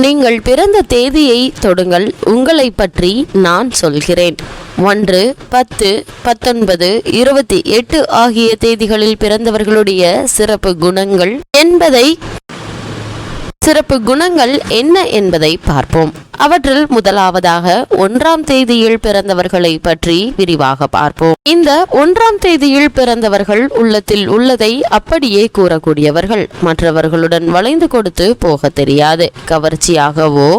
நீங்கள் பிறந்த தேதியை தொடுங்கள். உங்களை பற்றி நான் சொல்கிறேன். ஒன்று பத்து பத்தொன்பது இருபத்தி எட்டு ஆகிய தேதிகளில் பிறந்தவர்களுடைய சிறப்பு குணங்கள் என்பதை சிறப்பு குணங்கள் என்ன என்பதை பார்ப்போம். அவற்றில் முதலாவதாக ஒன்றாம் தேதியில் பிறந்தவர்களை பற்றி விரிவாக பார்ப்போம். இந்த ஒன்றாம் தேதியில் பிறந்தவர்கள் உள்ளத்தில் உள்ளதை அப்படியே கூறக்கூடியவர்கள் மற்றவர்களுடன் வளைந்து கொடுத்து போக தெரியாது. கவர்ச்சியாகவோ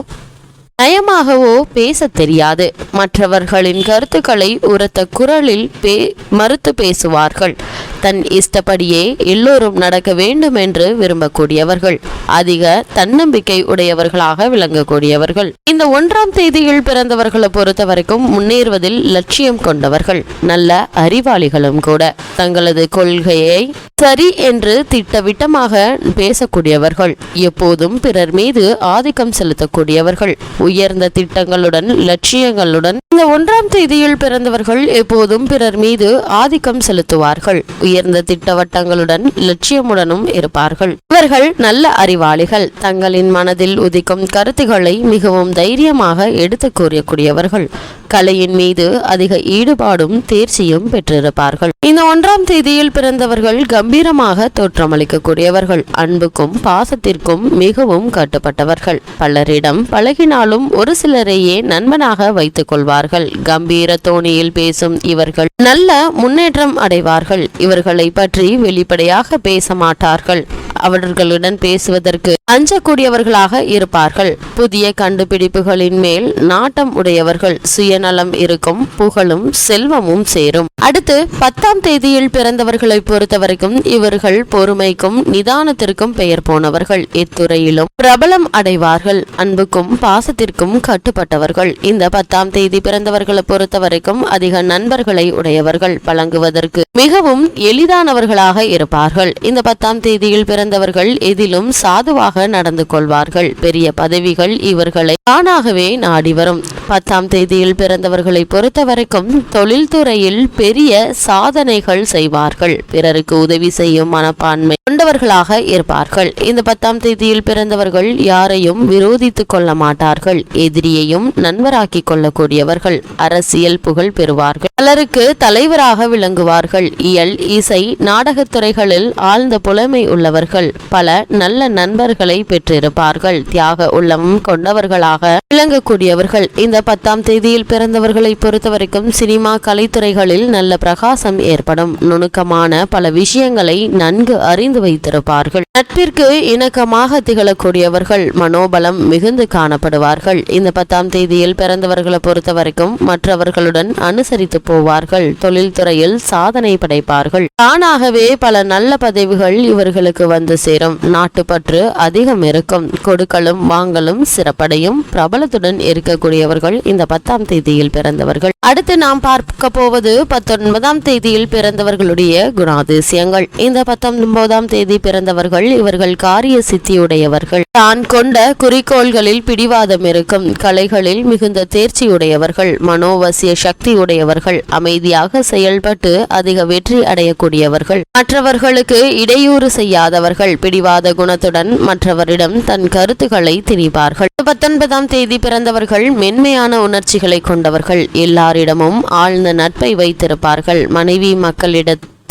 சுத்தமாகவோ பேச தெரியாது. மற்றவர்களின் கருத்துக்களை உரத்த குரலில் பே மறுத்து பேசுவார்கள். தன் இஷ்டப்படியே எல்லோரும் நடக்க வேண்டும் என்று விரும்பக்கூடியவர்கள். அதிக தன்னம்பிக்கை உடையவர்களாக விளங்கக்கூடியவர்கள். இந்த ஒன்றாம் தேதியில் பிறந்தவர்களை பொறுத்த வரைக்கும் முன்னேறுவதில் லட்சியம் கொண்டவர்கள். நல்ல அறிவாளிகளும் கூட. தங்களது கொள்கையை சரி என்று திட்டவிட்டமாக பேசக்கூடியவர்கள். எப்போதும் பிறர் மீது ஆதிக்கம் செலுத்தக்கூடியவர்கள். உயர்ந்த சார்ந்த திட்டங்களுடன் லட்சியங்களுடன் இந்த ஒன்றாம் தேதியில் பிறந்தவர்கள் எப்போதும் பிறர் மீது ஆதிக்கம் செலுத்துவார்கள். உயர்ந்த திட்டவட்டங்களுடன் லட்சியமுடனும் இருப்பார்கள். இவர்கள் நல்ல அறிவாளிகள். தங்களின் மனதில் உதிக்கும் கருத்துக்களை மிகவும் தைரியமாக எடுத்து கூறக்கூடியவர்கள். கலையின் மீது அதிக ஈடுபாடும் தேர்ச்சியும் பெற்றிருப்பார்கள். இந்த ஒன்றாம் தேதியில் பிறந்தவர்கள் கம்பீரமாக தோற்றமளிக்கக்கூடியவர்கள். அன்புக்கும் பாசத்திற்கும் மிகவும் கட்டுப்பட்டவர்கள். பலரிடம் பழகினாலும் ஒரு சிலரையே நண்பனாக வைத்துக் கொள்வார்கள். கம்பீர தோணியில் பேசும் இவர்கள் நல்ல முன்னேற்றம் அடைவார்கள். இவர்களை பற்றி வெளிப்படையாக பேச மாட்டார்கள். அவர்களுடன் பேசுவதற்கு அஞ்சக்கூடியவர்களாக இருப்பார்கள். புதிய கண்டுபிடிப்புகளின் மேல் நாட்டம் உடையவர்கள் சுயநலம் இருக்கும் புகழும் செல்வமும் சேரும். அடுத்து பத்தாம் தேதியில் பிறந்தவர்களை பொறுத்தவரைக்கும் இவர்கள் பொறுமைக்கும் நிதானத்திற்கும் பெயர் போனவர்கள் இத்துறையிலும் பிரபலம் அடைவார்கள். அன்புக்கும் பாசத்திற்கும் கட்டுப்பட்டவர்கள். இந்த பத்தாம் தேதி பிறந்தவர்களை பொறுத்தவரைக்கும் அதிக நண்பர்களை உடையவர்கள். பழங்குவதற்கு மிகவும் எளிதானவர்களாக இருப்பார்கள். இந்த பத்தாம் தேதியில் பிறந்த பிறந்தவர்கள் எதிலும் சாதுவாக நடந்து கொள்வார்கள். பெரிய பதவிகள் இவர்களை தானாகவே நாடி வரும். பத்தாம் தேதியில் பிறந்தவர்களை பொறுத்தவரைக்கும் தொழில்துறையில் பெரிய சாதனைகள் செய்வார்கள். பிறருக்கு உதவி செய்யும் மனப்பான்மை கொண்டவர்களாக இருப்பார்கள். இந்த பத்தாம் தேதியில் பிறந்தவர்கள் யாரையும் விரோதித்துக் கொள்ள மாட்டார்கள். எதிரியையும் நண்பராக்கிக் கொள்ளக்கூடியவர்கள் அரசியல் புகழ் பெறுவார்கள். பலருக்கு தலைவராக விளங்குவார்கள். இயல் இசை நாடகத்துறைகளில் ஆழ்ந்த புலமை உள்ளவர்கள் பல நல்ல நண்பர்களை பெற்றிருப்பார்கள். தியாக உள்ளமும் கொண்டவர்களாக விளங்கக்கூடியவர்கள் இந்த பத்தாம் தேதியில் பிறந்தவர்களை பொறுத்தவரைக்கும் சினிமா கலைத்துறைகளில் நல்ல பிரகாசம் ஏற்படும். நுணுக்கமான பல விஷயங்களை நன்கு அறிந்து வைத்திருப்பார்கள். நட்பிற்கு இணக்கமாக திகழக்கூடியவர்கள் மனோபலம் மிகுந்து காணப்படுவார்கள். இந்த பத்தாம் தேதியில் பிறந்தவர்களை பொறுத்தவரைக்கும் மற்றவர்களுடன் அனுசரித்து போவார்கள். தொழில்துறையில் சாதனை படைப்பார்கள். தானாகவே பல நல்ல பதவிகள் இவர்களுக்கு வந்து சேரும். நாட்டுப்பற்று அதிகம் இருக்கும். கொடுக்கலும் வாங்கலும் சிறப்படையும் பிரபலத்துடன் இருக்கக்கூடியவர்கள் இந்த பத்தாம் தேதியில் பிறந்தவர்கள். அடுத்து நாம் பார்க்க போவது பத்தொன்பதாம் தேதியில் பிறந்தவர்களுடைய குணாதிசயங்கள். இந்த பத்தொன்பதாம் தேதி பிறந்தவர்கள் இவர்கள் காரிய சித்தியுடையவர்கள். தான் கொண்ட குறிக்கோள்களில் பிடிவாதம் இருக்கும் கலைகளில் மிகுந்த தேர்ச்சியுடையவர்கள் மனோவசிய சக்தி உடையவர்கள் அமைதியாக செயல்பட்டு அதிக வெற்றி அடையக்கூடியவர்கள். மற்றவர்களுக்கு இடையூறு செய்யாதவர்கள் பிடிவாத குணத்துடன் மற்றவரிடம் தன் கருத்துக்களை திணிப்பார்கள். பத்தொன்பதாம் தேதி பிறந்தவர்கள் மென்மையான உணர்ச்சிகளை கொண்டவர்கள். எல்லாரிடமும் ஆழ்ந்த நட்பை வைத்திருப்பார்கள். மனைவி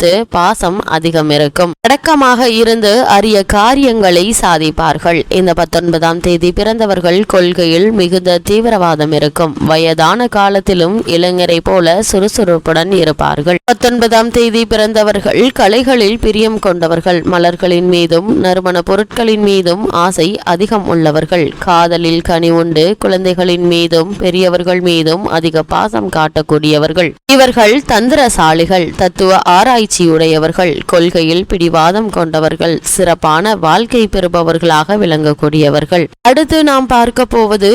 மக்களிடத்து பாசம் அதிகம் இருக்கும் அடக்கமாக இருந்து அரிய காரியங்களை சாதிப்பார்கள். இந்த பத்தொன்பதாம் தேதி பிறந்தவர்கள் கொள்கையில் மிகுந்த தீவிரவாதம் இருக்கும். வயதான காலத்திலும் இளைஞரை போல சுறுசுறுப்புடன் இருப்பார்கள். பத்தொன்பதாம் தேதி பிறந்தவர்கள் கலைகளில் பிரியம் கொண்டவர்கள். மலர்களின் மீதும் நறுமண பொருட்களின் மீதும் ஆசை அதிகம் உள்ளவர்கள். காதலில் கனி உண்டு குழந்தைகளின் மீதும் பெரியவர்கள் மீதும் அதிக பாசம் காட்டக்கூடியவர்கள். இவர்கள் தந்திரசாலிகள். தத்துவ ஆராய்ச்சி ஆராய்ச்சியுடையவர்கள் கொள்கையில் பிடிவாதம் கொண்டவர்கள் சிறப்பான வாழ்க்கை பெறுபவர்களாக விளங்கக்கூடியவர்கள். அடுத்து நாம் பார்க்க போவது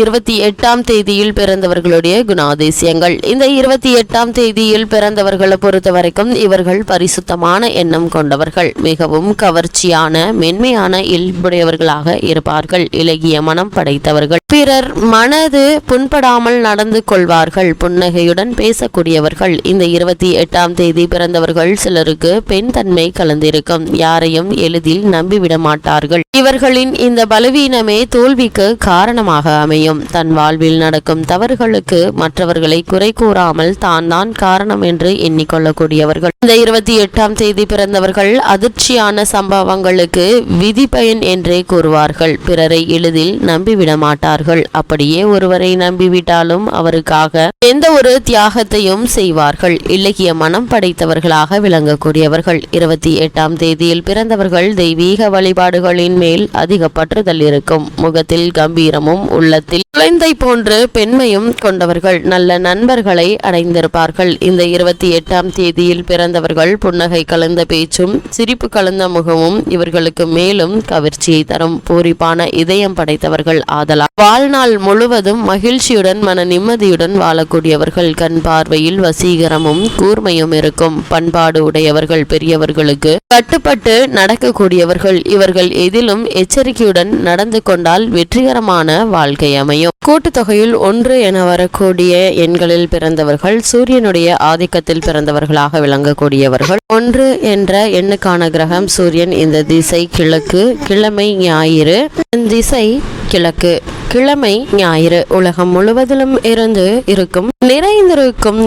இருபத்தி எட்டாம் தேதியில் பிறந்தவர்களுடைய குணாதிசயங்கள். இந்த இருபத்தி எட்டாம் தேதியில் பிறந்தவர்களை பொறுத்த வரைக்கும் இவர்கள் பரிசுத்தமான எண்ணம் கொண்டவர்கள். மிகவும் கவர்ச்சியான மென்மையான இயல்புடையவர்களாக இருப்பார்கள். இலகிய மனம் படைத்தவர்கள். பிறர் மனது புண்படாமல் நடந்து கொள்வார்கள். புன்னகையுடன் பேசக்கூடியவர்கள். இந்த இருபத்தி எட்டாம் தேதி பிறந்தவர்கள் பிறந்தவர்கள் சிலருக்கு பெண் தன்மை கலந்திருக்கும். யாரையும் எளிதில் நம்பிவிட மாட்டார்கள் இவர்களின் இந்த பலவீனமே தோல்விக்கு காரணமாக அமையும். தன் வாழ்வில் நடக்கும் தவறுகளுக்கு மற்றவர்களை குறை கூறாமல் தான் தான் காரணம் என்று எண்ணிக்கொள்ளக்கூடியவர்கள். இந்த இருபத்தி எட்டாம் தேதி பிறந்தவர்கள் அதிர்ச்சியான சம்பவங்களுக்கு விதி பயன் என்றே கூறுவார்கள். பிறரை எளிதில் நம்பிவிட மாட்டார்கள் அப்படியே ஒருவரை நம்பிவிட்டாலும் அவருக்காக எந்த ஒரு தியாகத்தையும் செய்வார்கள். இலக்கிய மனம் படைத்தவர்கள் படைத்தவர்களாக விளங்கக்கூடியவர்கள். இருபத்தி எட்டாம் தேதியில் பிறந்தவர்கள் தெய்வீக வழிபாடுகளின் மேல் அதிக பற்றுதல் இருக்கும். முகத்தில் கம்பீரமும் உள்ளத்தில் குழந்தை போன்று பெண்மையும் கொண்டவர்கள் நல்ல நண்பர்களை அடைந்திருப்பார்கள். இந்த இருபத்தி எட்டாம் தேதியில் பிறந்தவர்கள் புன்னகை கலந்த பேச்சும் சிரிப்பு கலந்த முகமும் இவர்களுக்கு மேலும் கவர்ச்சியை தரும். பூரிப்பான இதயம் படைத்தவர்கள் ஆதலால். வாழ்நாள் முழுவதும் மகிழ்ச்சியுடன் மன நிம்மதியுடன் வாழக்கூடியவர்கள் கண் பார்வையில் வசீகரமும் கூர்மையும் இருக்கும். பண்பாடு உடையவர்கள் பெரியவர்களுக்கு கட்டுப்பட்டு நடக்கக்கூடியவர்கள். இவர்கள் எதிலும் எச்சரிக்கையுடன் நடந்து கொண்டால் வெற்றிகரமான வாழ்க்கை அமையும். கூட்டுத்தொகையில் ஒன்று என வரக்கூடிய எண்களில் பிறந்தவர்கள் சூரியனுடைய ஆதிக்கத்தில் பிறந்தவர்களாக விளங்கக்கூடியவர்கள். ஒன்று என்ற எண்ணுக்கான கிரகம் சூரியன் இந்த திசை கிழக்கு கிழமை ஞாயிறு. திசை கிழக்கு கிழமை ஞாயிறு. உலகம் முழுவதிலும் இருந்து இருக்கும் நிறைந்திருக்கும்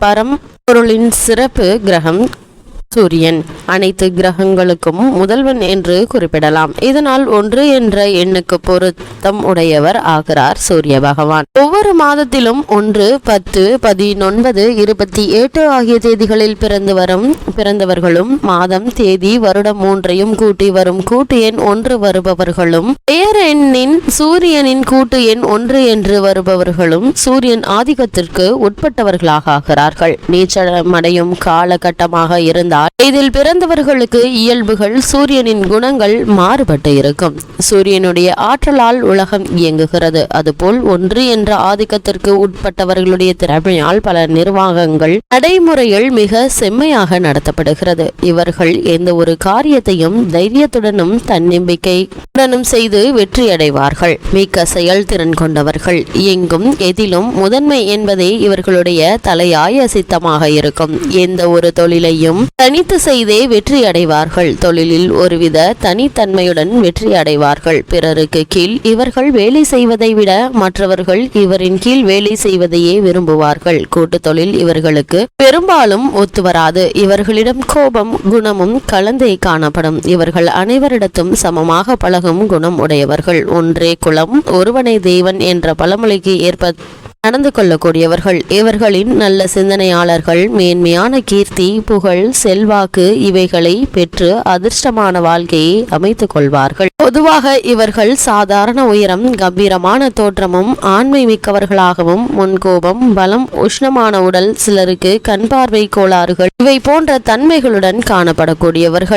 பரம் பொருளின் சிறப்பு கிரகம் சூரியன். அனைத்து கிரகங்களுக்கும் முதல்வன் என்று குறிப்பிடலாம். இதனால் ஒன்று என்ற எண்ணுக்கு பொருத்தம் உடையவர் ஆகிறார் சூரிய பகவான். ஒவ்வொரு மாதத்திலும் ஒன்று பத்து பதினொன்பது இருபத்தி எட்டு ஆகிய தேதிகளில் பிறந்து வரும் பிறந்தவர்களும் மாதம் தேதி வருடம் மூன்றையும் கூட்டி வரும் கூட்டு எண் ஒன்று வருபவர்களும் பெயர் எண்ணின் சூரியனின் கூட்டு எண் ஒன்று என்று வருபவர்களும் சூரியன் ஆதிக்கத்திற்கு உட்பட்டவர்களாக ஆகிறார்கள். நீச்சலமடையும் காலகட்டமாக இருந்தால் என்பதால் இதில் பிறந்தவர்களுக்கு இயல்புகள் சூரியனின் குணங்கள் மாறுபட்டு இருக்கும். சூரியனுடைய ஆற்றலால் உலகம் இயங்குகிறது. அதுபோல் ஒன்று என்ற ஆதிக்கத்திற்கு உட்பட்டவர்களுடைய திறமையால் பல நிர்வாகங்கள் நடைமுறைகள் மிக செம்மையாக நடத்தப்படுகிறது. இவர்கள் எந்த ஒரு காரியத்தையும் தைரியத்துடனும் தன்னம்பிக்கையுடனும் செய்து வெற்றியடைவார்கள். மிக்க செயல்திறன் கொண்டவர்கள். எங்கும் எதிலும் முதன்மை என்பதே இவர்களுடைய தலையாய சித்தமாக இருக்கும். எந்த ஒரு தொழிலையும் தனித்து செய்தே வெற்றி அடைவார்கள் தொழிலில் ஒருவித தனித்தன்மையுடன் வெற்றி அடைவார்கள் பிறருக்கு கீழ் இவர்கள் வேலை செய்வதை விட மற்றவர்கள் இவரின் கீழ் வேலை செய்வதையே விரும்புவார்கள். கூட்டு தொழில் இவர்களுக்கு பெரும்பாலும் ஒத்துவராது இவர்களிடம் கோபம் குணமும் கலந்தே காணப்படும். இவர்கள் அனைவரிடத்தும் சமமாக பழகும் குணம் உடையவர்கள். ஒன்றே குலம் ஒருவனை தேவன் என்ற பழமொழிக்கு ஏற்ப நடந்து கொள்ளக்கூடியவர்கள். இவர்களின் நல்ல சிந்தனையாளர்கள் மேன்மையான கீர்த்தி புகழ் செல்வாக்கு இவைகளை பெற்று அதிர்ஷ்டமான வாழ்க்கையை அமைத்துக் கொள்வார்கள். பொதுவாக இவர்கள் சாதாரண உயரம் கம்பீரமான தோற்றமும் ஆண்மை மிக்கவர்களாகவும் முன்கோபம் பலம் உஷ்ணமான உடல் சிலருக்கு கண் பார்வை கோளாறுகள் இவை போன்ற தன்மைகளுடன் காணப்படக்கூடியவர்கள்.